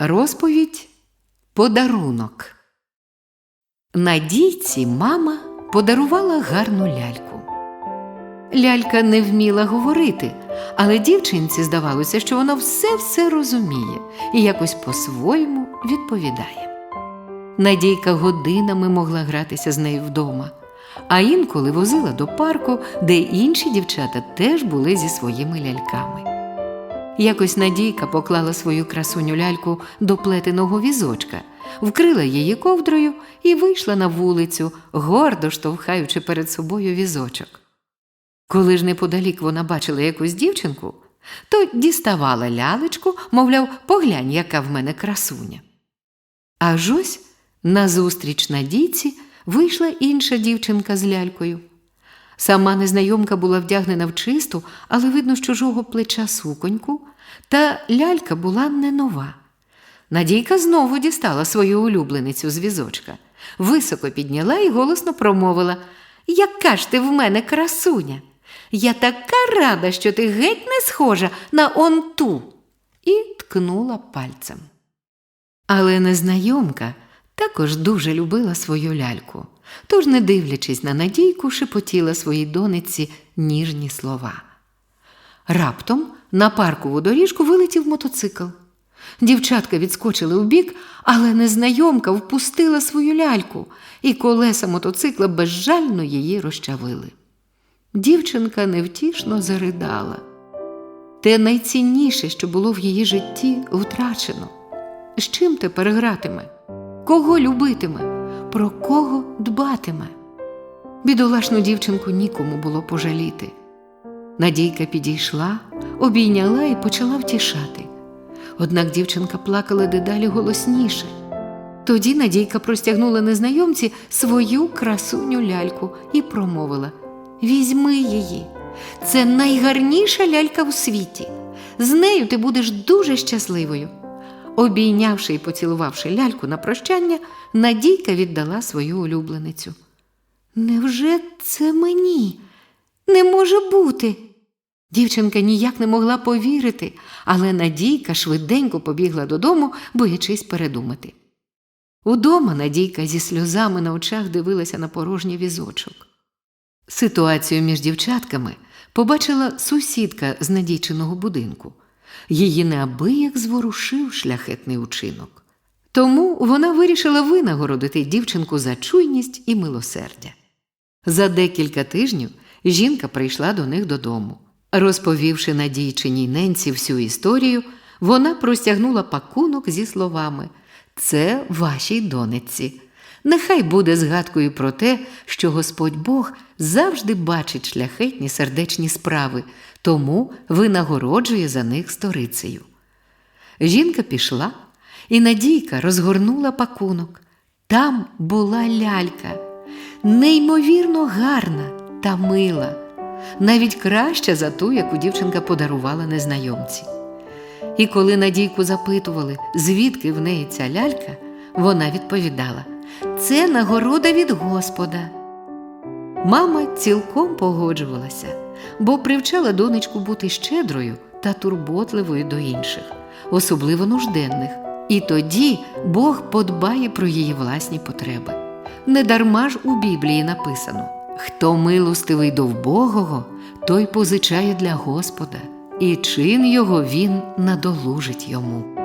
Розповідь Подарунок. Надійці мама подарувала гарну ляльку. Лялька не вміла говорити, але дівчинці здавалося, що вона все-все розуміє і якось по-своєму відповідає. Надійка годинами могла гратися з нею вдома, а інколи возила до парку, де інші дівчата теж були зі своїми ляльками. Якось Надійка поклала свою красуню ляльку до плетеного візочка, вкрила її ковдрою і вийшла на вулицю, гордо штовхаючи перед собою візочок. Коли ж неподалік вона бачила якусь дівчинку, то діставала лялечку, мовляв, поглянь, яка в мене красуня. Аж ось назустріч Надійці вийшла інша дівчинка з лялькою. Сама незнайомка була вдягнена в чисту, але видно з чужого плеча суконьку, та лялька була не нова. Надійка знову дістала свою улюбленицю з візочка, високо підняла і голосно промовила Яка ж ти в мене красуня! Я така рада, що ти геть не схожа на он ту. І ткнула пальцем. Але незнайомка також дуже любила свою ляльку, тож, не дивлячись на Надійку, шепотіла своїй донеці ніжні слова. Раптом на паркову доріжку вилетів мотоцикл. Дівчатка відскочили вбік, але незнайомка впустила свою ляльку, і колеса мотоцикла безжально її розчавили. Дівчинка невтішно заридала. Те найцінніше, що було в її житті, втрачено. З чим тепер гратиме? Кого любитиме? Про кого дбатиме? Бідолашну дівчинку нікому було пожаліти. Надійка підійшла, обійняла і почала втішати. Однак дівчинка плакала дедалі голосніше. Тоді Надійка простягнула незнайомці свою красуню ляльку і промовила Візьми її. Це найгарніша лялька у світі. З нею ти будеш дуже щасливою. Обійнявши і поцілувавши ляльку на прощання, Надійка віддала свою улюбленицю. Невже це мені? Не може бути. Дівчинка ніяк не могла повірити, але Надійка швиденько побігла додому, боячись передумати. Удома Надійка зі сльозами на очах дивилася на порожній візочок. Ситуацію між дівчатками побачила сусідка з надійчиного будинку. Її неабияк зворушив шляхетний учинок. Тому вона вирішила винагородити дівчинку за чуйність і милосердя. За декілька тижнів жінка прийшла до них додому. Розповівши надійчиній ненці всю історію, вона простягнула пакунок зі словами Це вашій донечці. Нехай буде згадкою про те, що Господь Бог завжди бачить шляхетні сердечні справи, тому винагороджує за них сторицею. Жінка пішла, і Надійка розгорнула пакунок. Там була лялька, неймовірно гарна та мила, навіть краща за ту, яку дівчинка подарувала незнайомці. І коли Надійку запитували, звідки в неї ця лялька, вона відповідала це нагорода від Господа. Мама цілком погоджувалася, бо привчала донечку бути щедрою та турботливою до інших, особливо нужденних. І тоді Бог подбає про її власні потреби. Недарма ж у Біблії написано: хто милостивий до вбогого, той позичає для Господа, і чин його він надолужить йому.